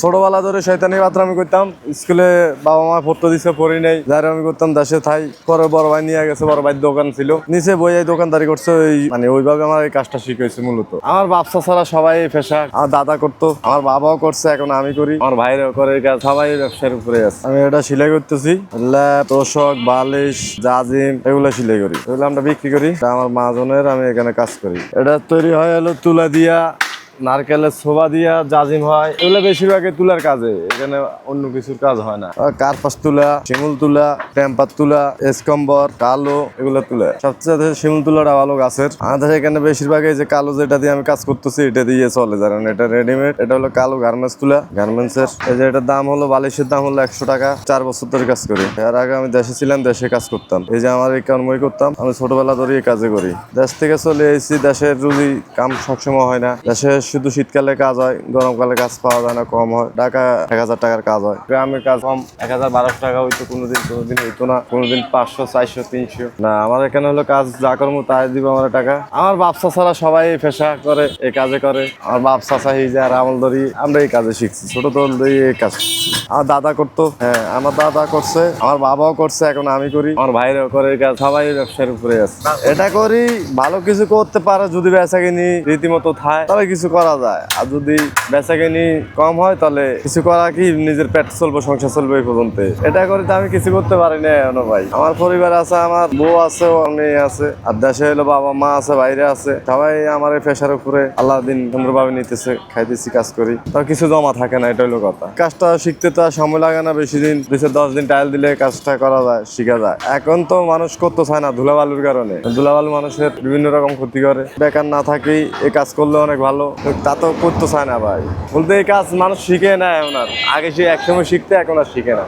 ছোটবেলা ধরে শয়তানি আমি করতাম। স্কুলে বাবা মা পড়তে দিছে, পড়ি নাই। যার আমি করতাম দেশে থাই। পরে বড় ভাই নিয়ে গেছে, বড় ভাইয়ের দোকান ছিল। নিচে বই এই দোকানদারি করছে, ওই মানে ওইভাবে আমার এই কাজটা শিখেছে মূলত। আমার বাপসা ছাড়া সবাই পেশা। আমার দাদা করতো, আমার বাবাও করছে, এখন আমি করি। আমার ভাইরাও করে কাজ, সবাই ব্যবসার উপরে আছে। আমি এটা সেলাই করতেছি। ল্যাপ তোষক, বালিশ, জাজিম, এগুলো সেলাই করি। এগুলো আমরা বিক্রি করি। আমার মাজনের আমি এখানে কাজ করি। এটা তৈরি হয় হলো তুলা দিয়া। নারকেলের ছোবা দিয়া জাজিম হয়, এগুলো বেশিরভাগই তুলার কাজে, এখানে অন্য কিছুর কাজ হয় না। কার্পাস তুলা, শিমুল তুলা, টেম্পার তুলা, এসকম্বর, কালো, এগুলো তুলা। সবচেয়ে শিমুল তুলাটা ভালো গাছের। আমাদের এখানে বেশিরভাগ এই যে কালো যেটা দিয়ে আমি কাজ করতেছি, এটা দিয়ে চলে কারণ এটা রেডিমেড এটা হলো কালো গার্মেন্টস তুলা। গার্মেন্টস এর এই যে এটার দাম হলো, বালিশের দাম হলো একশো টাকা, চার বছর ধরে কাজ করি। এর আগে আমি দেশে ছিলাম, দেশে কাজ করতাম। এই যে আমার এই কর্মই করতাম, আমি ছোটবেলা ধরে এই কাজে করি। দেশ থেকে চলে এসেছি, দেশের রুজি কাম সবসময় হয় না। দেশে শুধু শীতকালে কাজ হয়, গরমকালে কাজ পাওয়া যায় না, কম হয়। ঢাকা এক হাজার টাকার কাজ হয়। গ্রামে কাজ কম, এক হাজার বারোশো টাকা হইতো, কোনোদিন কোনোদিন হইতো না, কোনোদিন পাঁচশো, চারশো, তিনশো। না, আমার এখানে হলো কাজ যা করব তাই দিব আমার টাকা। আমার ব্যবসা ছাড়া সবাই পেশা করে, এই কাজে করে। আমার ব্যবসা চাই যে আর আমল ধরি আমরা এই কাজে শিখছি। ছোট দল দিয়ে এই কাজ আমার দাদা করতো হ্যাঁ আমার দাদা করছে, আমার বাবাও করছে, এখন আমি করি। আমার ভাইরাও করে কাজ, সবাই ব্যবসার উপরে আছে। এটা করি, ভালো কিছু করতে পারে, যদি বেচা কিনি, রীতিমতো থায় তাহলে কিছু করা যায়। আর যদি বেচা কিনি কম হয়, তাহলে কিছু করা কি নিজের পেট চলবো, সংসার চলবে এই পর্যন্ত এটা করে তো আমি কিছু করতে পারি না এখনও ভাই। আমার পরিবার আছে, আমার বউ আছে মেয়ে আছে, আর দেশে হলো বাবা মা আছে, বাইরে আছে। সবাই আমার এই পেশার উপরে আল্লাহ দিন সুন্দরভাবে নিতেছে, খাইতেছি, কাজ করি। তার কিছু জমা থাকে না, এটা হলো কথা। কাজটা শিখতে তো সময় লাগে না বেশি দিন। দুইশো দশ দিন টাইল দিলে কাজটা করা যায়, শিখা যায়। এখন তো মানুষ করতে চায় না ধুলাবালুর কারণে। ধুলাবালু মানুষের বিভিন্ন রকম ক্ষতি করে। বেকার না থাকেই এই কাজ করলে অনেক ভালো। তা তো করতে চায় না ভাই। বলতে এই কাজ মানুষ শিখে না এখন আর আগে সে একসময় শিখতে, এখন আর শিখে না।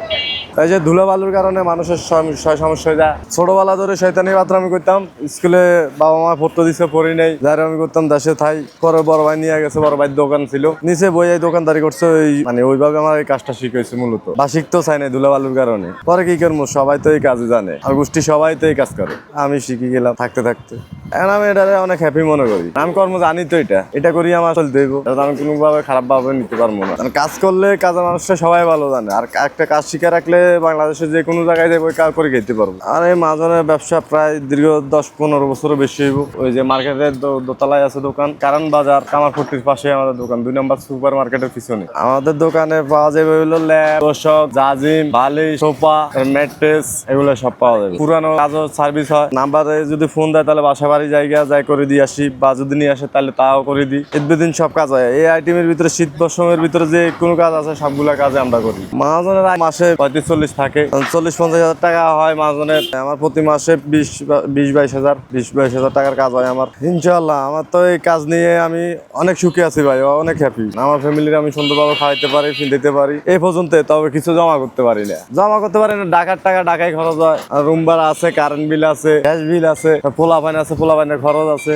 তাই যে ধুলাবালুর কারণে মানুষের সমস্যা হয়ে যায়। ছোটবেলা ধরে মাত্র আমি করতাম। স্কুলে বাবা মা পড়তে দিছে, পড়ি নাই। যার আমি করতাম, দেশে থাই। পরে বড় ভাই নিয়ে গেছে, বড় ভাইয়ের দোকান ছিল। নিচে বই এই দোকানদারি করছে, ওই মানে ওইভাবে আমার এই কাজটা শিখেছে মূলত। বা শিখতেও চাই না ধুলাবালুর কারণে। পরে কি করব? সবাই তো এই কাজে জানে। আর গোষ্ঠী সবাই তো এই কাজ করে। আমি শিখে গেলাম থাকতে থাকতে। আমি এটারে অনেক হ্যাপি মনে করি। আমি কর্ম জানি তো এটা। এটা করি আমার চলতে হইব। এটা আমি কোনোভাবে খারাপ ভাবে নিতে পারব না। কারণ কাজ করলে কাজের মানুষটা সবাই ভালো জানে। আর একটা কাজ শিখে রাখলে বাংলাদেশে যে কোনো জায়গায় যাব কাজ করে খেতে পারব। আর এই মাজনের ব্যবসা প্রায় দীর্ঘ দশ পনেরো বছরও বেশি হইব। ওই যে মার্কেটের দোতলায় আছে দোকান। কারণ বাজার, কামারপট্টির পাশে আমাদের দোকান। দুই নম্বর সুপার মার্কেটের পিছনে। আমাদের দোকানে পাওয়া যাবে হইল ল্যাব তোষক জাজিম, বালিশ, সোফা, ম্যাট্রেস, এগুলো সব পাওয়া যাবে। পুরানো কাজও সার্ভিস হয়। নাম্বারে যদি ফোন দেয়, তাহলে বাসা বাড়ি জায়গা যাই করে দিয়ে আসি, বা যদি নিয়ে আসে তাহলে তাও করে দিই। ঈদ সব কাজ হয়। এই আইটেমের ভিতরে, শীত মৌসুমের ভিতরে যে কোনো কাজ আছে, সবগুলা কাজে আমরা করি। মহাজনের মাসে পঁয়ত্রিশ চল্লিশ থাকে। চল্লিশ, পঞ্চাশ হাজার টাকা হয় মহাজনের। আমার প্রতি মাসে বিশ বিশ, বাইশ হাজার, বিশ, বাইশ হাজার টাকার কাজ হয় আমার। ইনশাল্লাহ আমার তো এই কাজ নিয়ে আমি অনেক সুখী আছি ভাই, অনেক হ্যাপি আমার ফ্যামিলির আমি সুন্দরভাবে খাওয়াইতে পারি দিতে পারি। এই পর্যন্ত, তবে কিছু জমা করতে পারি না। জমা করতে পারি না ডাকার টাকা ঢাকায় খরচ হয়। রুম আছে কারেন্ট বিল আছে গ্যাস বিল আছে পোলা পানি আছে পোলা পানির খরচ আছে।